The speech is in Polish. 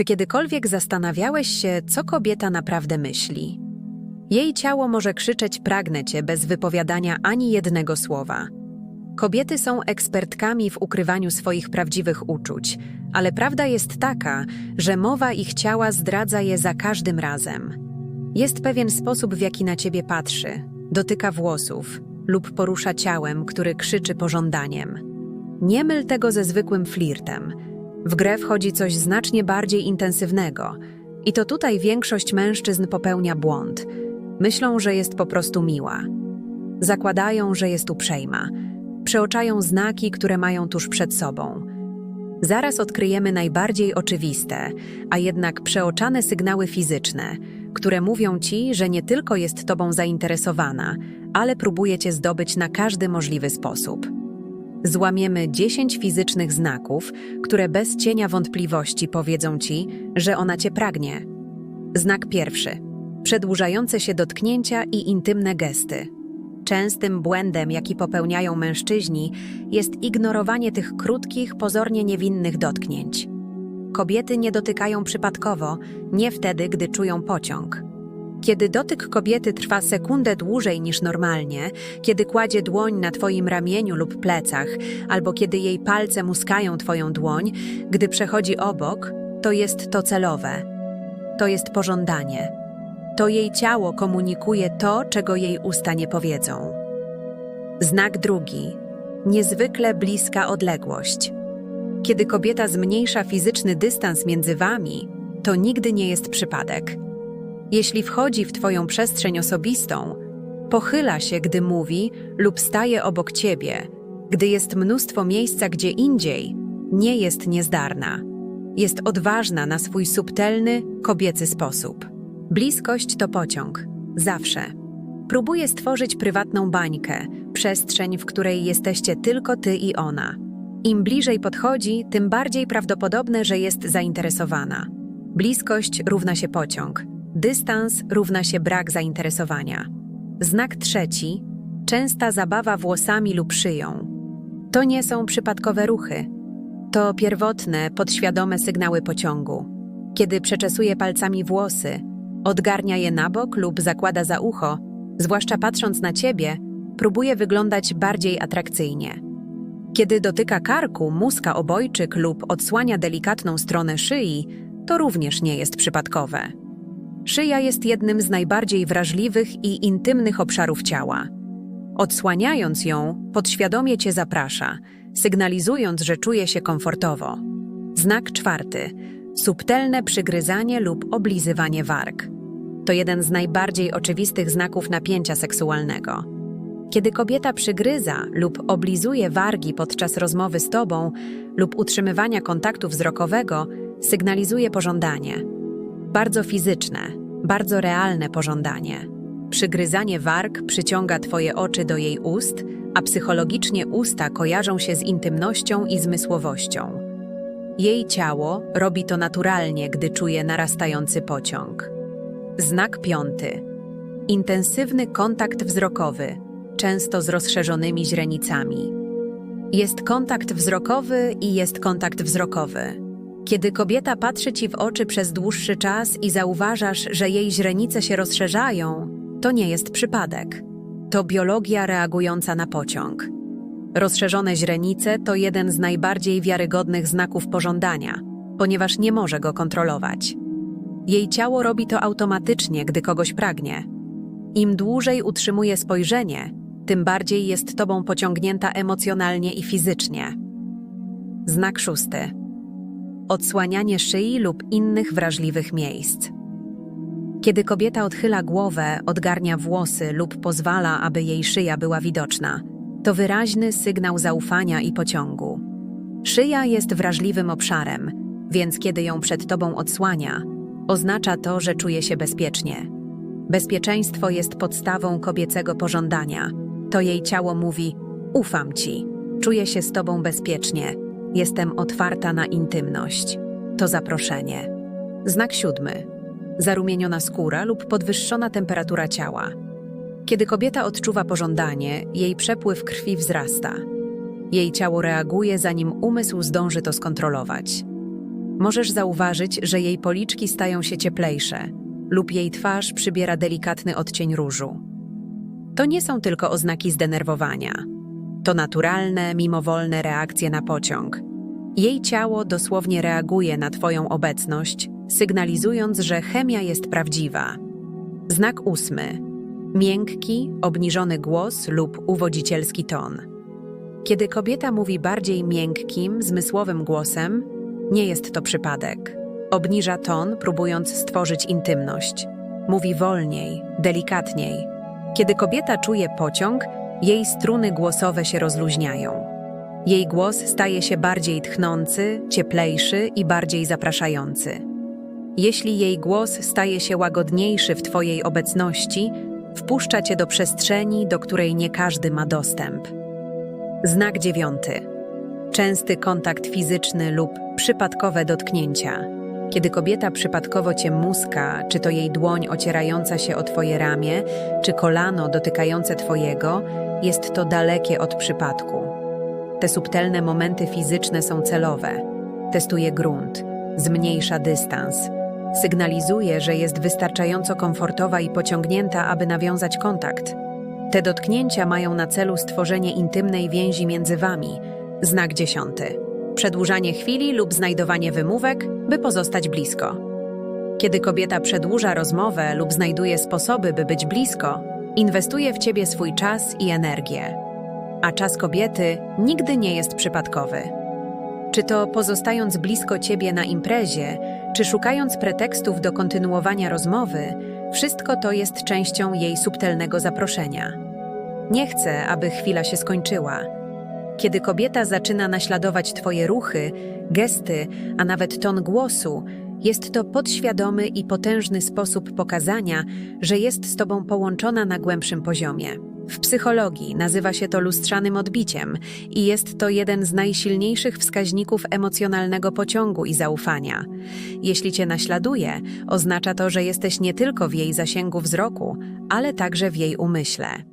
Czy kiedykolwiek zastanawiałeś się, co kobieta naprawdę myśli? Jej ciało może krzyczeć pragnę cię bez wypowiadania ani jednego słowa. Kobiety są ekspertkami w ukrywaniu swoich prawdziwych uczuć, ale prawda jest taka, że mowa ich ciała zdradza je za każdym razem. Jest pewien sposób, w jaki na ciebie patrzy, dotyka włosów lub porusza ciałem, który krzyczy pożądaniem. Nie myl tego ze zwykłym flirtem. W grę wchodzi coś znacznie bardziej intensywnego. I to tutaj większość mężczyzn popełnia błąd. Myślą, że jest po prostu miła. Zakładają, że jest uprzejma. Przeoczają znaki, które mają tuż przed sobą. Zaraz odkryjemy najbardziej oczywiste, a jednak przeoczane sygnały fizyczne, które mówią ci, że nie tylko jest tobą zainteresowana, ale próbuje cię zdobyć na każdy możliwy sposób. Złamiemy 10 fizycznych znaków, które bez cienia wątpliwości powiedzą ci, że ona cię pragnie. Znak pierwszy. Przedłużające się dotknięcia i intymne gesty. Częstym błędem, jaki popełniają mężczyźni, jest ignorowanie tych krótkich, pozornie niewinnych dotknięć. Kobiety nie dotykają przypadkowo, nie wtedy, gdy czują pociąg. Kiedy dotyk kobiety trwa sekundę dłużej niż normalnie, kiedy kładzie dłoń na twoim ramieniu lub plecach, albo kiedy jej palce muskają twoją dłoń, gdy przechodzi obok, to jest to celowe. To jest pożądanie. To jej ciało komunikuje to, czego jej usta nie powiedzą. Znak drugi. Niezwykle bliska odległość. Kiedy kobieta zmniejsza fizyczny dystans między wami, to nigdy nie jest przypadek. Jeśli wchodzi w Twoją przestrzeń osobistą, pochyla się, gdy mówi lub staje obok Ciebie, gdy jest mnóstwo miejsca gdzie indziej, nie jest niezdarna. Jest odważna na swój subtelny, kobiecy sposób. Bliskość to pociąg. Zawsze. Próbuje stworzyć prywatną bańkę, przestrzeń, w której jesteście tylko ty i ona. Im bliżej podchodzi, tym bardziej prawdopodobne, że jest zainteresowana. Bliskość równa się pociąg. Dystans równa się brak zainteresowania. Znak trzeci częsta zabawa włosami lub szyją. To nie są przypadkowe ruchy. To pierwotne, podświadome sygnały pociągu. Kiedy przeczesuje palcami włosy, odgarnia je na bok lub zakłada za ucho, zwłaszcza patrząc na ciebie, próbuje wyglądać bardziej atrakcyjnie. Kiedy dotyka karku, muska obojczyk lub odsłania delikatną stronę szyi, to również nie jest przypadkowe. Szyja jest jednym z najbardziej wrażliwych i intymnych obszarów ciała. Odsłaniając ją, podświadomie cię zaprasza, sygnalizując, że czuje się komfortowo. Znak czwarty. Subtelne przygryzanie lub oblizywanie warg. To jeden z najbardziej oczywistych znaków napięcia seksualnego. Kiedy kobieta przygryza lub oblizuje wargi podczas rozmowy z tobą lub utrzymywania kontaktu wzrokowego, sygnalizuje pożądanie. Bardzo fizyczne, bardzo realne pożądanie. Przygryzanie warg przyciąga Twoje oczy do jej ust, a psychologicznie usta kojarzą się z intymnością i zmysłowością. Jej ciało robi to naturalnie, gdy czuje narastający pociąg. Znak piąty. Intensywny kontakt wzrokowy, często z rozszerzonymi źrenicami. Jest kontakt wzrokowy i jest kontakt wzrokowy. Kiedy kobieta patrzy ci w oczy przez dłuższy czas i zauważasz, że jej źrenice się rozszerzają, to nie jest przypadek. To biologia reagująca na pociąg. Rozszerzone źrenice to jeden z najbardziej wiarygodnych znaków pożądania, ponieważ nie może go kontrolować. Jej ciało robi to automatycznie, gdy kogoś pragnie. Im dłużej utrzymuje spojrzenie, tym bardziej jest tobą pociągnięta emocjonalnie i fizycznie. Znak szósty odsłanianie szyi lub innych wrażliwych miejsc. Kiedy kobieta odchyla głowę, odgarnia włosy lub pozwala, aby jej szyja była widoczna, to wyraźny sygnał zaufania i pociągu. Szyja jest wrażliwym obszarem, więc kiedy ją przed tobą odsłania, oznacza to, że czuje się bezpiecznie. Bezpieczeństwo jest podstawą kobiecego pożądania. To jej ciało mówi: Ufam ci, czuję się z tobą bezpiecznie, Jestem otwarta na intymność. To zaproszenie. Znak siódmy. Zarumieniona skóra lub podwyższona temperatura ciała. Kiedy kobieta odczuwa pożądanie, jej przepływ krwi wzrasta. Jej ciało reaguje, zanim umysł zdąży to skontrolować. Możesz zauważyć, że jej policzki stają się cieplejsze lub jej twarz przybiera delikatny odcień różu. To nie są tylko oznaki zdenerwowania. To naturalne, mimowolne reakcje na pociąg. Jej ciało dosłownie reaguje na Twoją obecność, sygnalizując, że chemia jest prawdziwa. Znak ósmy. Miękki, obniżony głos lub uwodzicielski ton. Kiedy kobieta mówi bardziej miękkim, zmysłowym głosem, nie jest to przypadek. Obniża ton, próbując stworzyć intymność. Mówi wolniej, delikatniej. Kiedy kobieta czuje pociąg, jej struny głosowe się rozluźniają. Jej głos staje się bardziej tchnący, cieplejszy i bardziej zapraszający. Jeśli jej głos staje się łagodniejszy w Twojej obecności, wpuszcza Cię do przestrzeni, do której nie każdy ma dostęp. Znak dziewiąty. Częsty kontakt fizyczny lub przypadkowe dotknięcia. Kiedy kobieta przypadkowo cię muska, czy to jej dłoń ocierająca się o twoje ramię, czy kolano dotykające twojego, jest to dalekie od przypadku. Te subtelne momenty fizyczne są celowe. Testuje grunt, zmniejsza dystans, sygnalizuje, że jest wystarczająco komfortowa i pociągnięta, aby nawiązać kontakt. Te dotknięcia mają na celu stworzenie intymnej więzi między wami. Znak dziesiąty. Przedłużanie chwili lub znajdowanie wymówek, by pozostać blisko. Kiedy kobieta przedłuża rozmowę lub znajduje sposoby, by być blisko, inwestuje w ciebie swój czas i energię. A czas kobiety nigdy nie jest przypadkowy. Czy to pozostając blisko ciebie na imprezie, czy szukając pretekstów do kontynuowania rozmowy, wszystko to jest częścią jej subtelnego zaproszenia. Nie chcę, aby chwila się skończyła. Kiedy kobieta zaczyna naśladować Twoje ruchy, gesty, a nawet ton głosu, jest to podświadomy i potężny sposób pokazania, że jest z Tobą połączona na głębszym poziomie. W psychologii nazywa się to lustrzanym odbiciem i jest to jeden z najsilniejszych wskaźników emocjonalnego pociągu i zaufania. Jeśli Cię naśladuje, oznacza to, że jesteś nie tylko w jej zasięgu wzroku, ale także w jej umyśle.